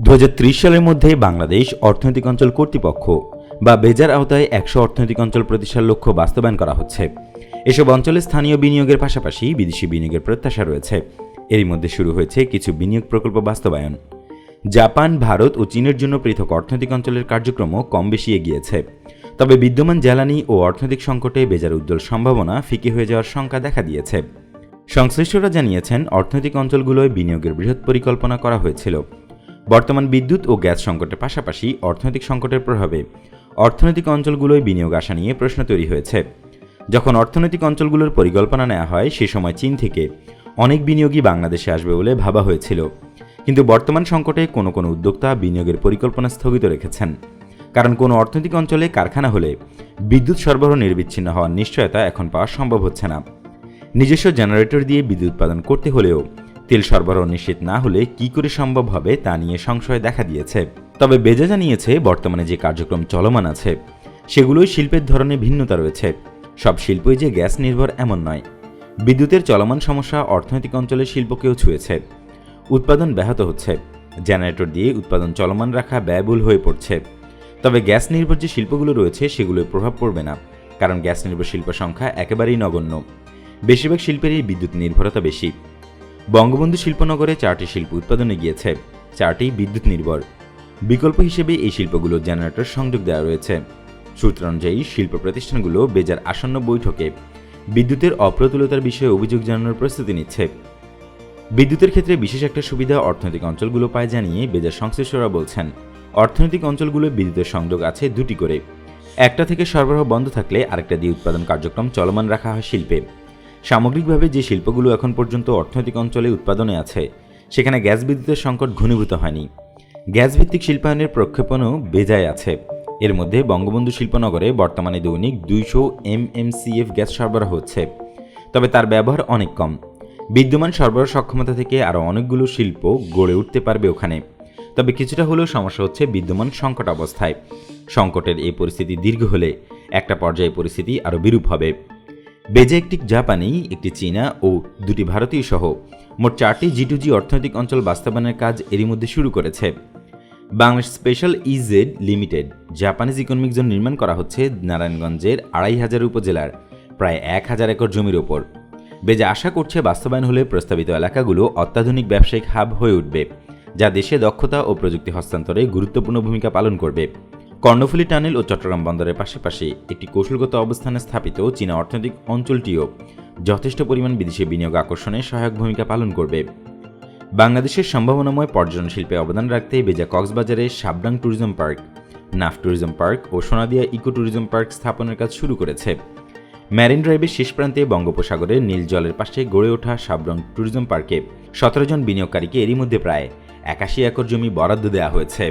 দু হাজার ত্রিশ সালের মধ্যে বাংলাদেশ অর্থনৈতিক অঞ্চল কর্তৃপক্ষ বা বেজার আওতায় একশো অর্থনৈতিক অঞ্চল প্রতিষ্ঠার লক্ষ্য বাস্তবায়ন করা হচ্ছে। এসব অঞ্চলে স্থানীয় বিনিয়োগের পাশাপাশি বিদেশি বিনিয়োগের প্রত্যাশা রয়েছে। এরই মধ্যে শুরু হয়েছে কিছু বিনিয়োগ প্রকল্প বাস্তবায়ন। জাপান, ভারত ও চীনের জন্য পৃথক অর্থনৈতিক অঞ্চলের কার্যক্রমও কম বেশি এগিয়েছে। তবে বিদ্যমান জ্বালানি ও অর্থনৈতিক সংকটে বেজার উজ্জ্বল সম্ভাবনা ফিকে হয়ে যাওয়ার শঙ্কা দেখা দিয়েছে। সংশ্লিষ্টরা জানিয়েছেন, অর্থনৈতিক অঞ্চলগুলোয় বিনিয়োগের বৃহৎ পরিকল্পনা করা হয়েছিল। বর্তমান বিদ্যুৎ ও গ্যাস সংকটের পাশাপাশি অর্থনৈতিক সংকটের প্রভাবে অর্থনৈতিক অঞ্চলগুলোয় বিনিয়োগ আসা নিয়ে প্রশ্ন তৈরি হয়েছে। যখন অর্থনৈতিক অঞ্চলগুলোর পরিকল্পনা নেওয়া হয়, সে সময় চীন থেকে অনেক বিনিয়োগই বাংলাদেশে আসবে বলে ভাবা হয়েছিল। কিন্তু বর্তমান সংকটে কোনো কোনো উদ্যোক্তা বিনিয়োগের পরিকল্পনা স্থগিত রেখেছেন। কারণ কোনো অর্থনৈতিক অঞ্চলে কারখানা হলে বিদ্যুৎ সরবরাহ নির্বিচ্ছিন্ন হওয়ার নিশ্চয়তা এখন পাওয়া সম্ভব হচ্ছে না। নিজস্ব জেনারেটর দিয়ে বিদ্যুৎ উৎপাদন করতে হলেও তেল সরবরাহ নিশ্চিত না হলে কি করে সম্ভব হবে তা নিয়ে সংশয় দেখা দিয়েছে। তবে বেজা জানিয়েছে, বর্তমানে যে কার্যক্রম চলমান আছে, সেগুলোই শিল্পের ধরনে ভিন্নতা রয়েছে। সব শিল্পই যে গ্যাস নির্ভর এমন নয়। বিদ্যুতের চলমান সমস্যা অর্থনৈতিক অঞ্চলের শিল্পকেও ছুঁয়েছে। উৎপাদন ব্যাহত হচ্ছে। জেনারেটর দিয়ে উৎপাদন চলমান রাখা ব্যয়বহুল হয়ে পড়ছে। তবে গ্যাস নির্ভর যে শিল্পগুলো রয়েছে সেগুলোর প্রভাব পড়বে না, কারণ গ্যাস নির্ভর শিল্প সংখ্যা একেবারেই নগণ্য। বেশিরভাগ শিল্পেরই বিদ্যুৎ নির্ভরতা বেশি। বঙ্গবন্ধু শিল্পনগরে চারটি শিল্প উৎপাদনে গিয়েছে। চারটি বিদ্যুৎ নির্ভর। বিকল্প হিসেবে এই শিল্পগুলো জেনারেটর সংযোগ দেওয়া রয়েছে। সূত্র অনুযায়ী, শিল্প প্রতিষ্ঠানগুলো বেজার আসন্ন বৈঠকে বিদ্যুতের অপ্রতুলতার বিষয়ে অভিযোগ জানানোর প্রস্তুতি নিচ্ছে। বিদ্যুতের ক্ষেত্রে বিশেষ একটা সুবিধা অর্থনৈতিক অঞ্চলগুলো পায় জানিয়ে বেজার সংশ্লিষ্টরা বলছেন, অর্থনৈতিক অঞ্চলগুলো বিদ্যুতের সংযোগ আছে দুটি করে। একটা থেকে সরবরাহ বন্ধ থাকলে আরেকটা দিয়ে উৎপাদন কার্যক্রম চলমান রাখা হয় শিল্পে। সামগ্রিকভাবে যে শিল্পগুলো এখন পর্যন্ত অর্থনৈতিক অঞ্চলে উৎপাদনে আছে, সেখানে গ্যাস বিদ্যুতের সংকট ঘনীভূত হয়নি। গ্যাস ভিত্তিক শিল্পায়নের প্রক্ষেপণও বেজায় আছে। এর মধ্যে বঙ্গবন্ধু শিল্পনগরে বর্তমানে দৈনিক দুইশো এমএমসিএফ গ্যাস সরবরাহ হচ্ছে, তবে তার ব্যবহার অনেক কম। বিদ্যমান সরবরাহ সক্ষমতা থেকে আরও অনেকগুলো শিল্প গড়ে উঠতে পারবে ওখানে। তবে কিছুটা হলেও সমস্যা হচ্ছে বিদ্যমান সংকট অবস্থায়। সংকটের এই পরিস্থিতি দীর্ঘ হলে একটা পর্যায়ে পরিস্থিতি আরও বিরূপ হবে। বেজে একটি জাপানি, একটি চীনা ও দুটি ভারতীয় সহ মোট চারটি জি টু জি অর্থনৈতিক অঞ্চল বাস্তবায়নের কাজ এরই মধ্যে শুরু করেছে। Bangladesh special EZ limited, Japanese economic zone নির্মাণ করা হচ্ছে নারায়ণগঞ্জের আড়াই হাজার উপজেলার, প্রায় এক হাজার একর জমির ওপর। বেজে আশা করছে বাস্তবায়ন হলে প্রস্তাবিত এলাকাগুলো অত্যাধুনিক ব্যবসায়িক হাব হয়ে উঠবে, যা দেশে দক্ষতা ও প্রযুক্তি হস্তান্তরে গুরুত্বপূর্ণ ভূমিকা পালন করবে। কর্ণফুলী টানেল ও চট্টগ্রাম বন্দরের পাশাপাশি একটি কৌশলগত অবস্থানে স্থাপিত চীনা অর্থনৈতিক অঞ্চলটিও যথেষ্ট পরিমাণ বিদেশি বিনিয়োগ আকর্ষণে সহায়ক ভূমিকা পালন করবে। বাংলাদেশের সম্ভাবনাময় পর্যটন শিল্পে অবদান রাখতে বেজা কক্সবাজারে Sabrang tourism park, Naf tourism park ও সোনাদিয়া ইকো ট্যুরিজম পার্ক স্থাপনের কাজ শুরু করেছে। ম্যারিন ড্রাইভের শেষ প্রান্তে বঙ্গোপসাগরের নীল জলের পাশে গড়ে ওঠা সাবরং ট্যুরিজম পার্কে সতেরো জন বিনিয়োগকারীকে এরই মধ্যে প্রায় একাশি একর জমি বরাদ্দ দেওয়া হয়েছে।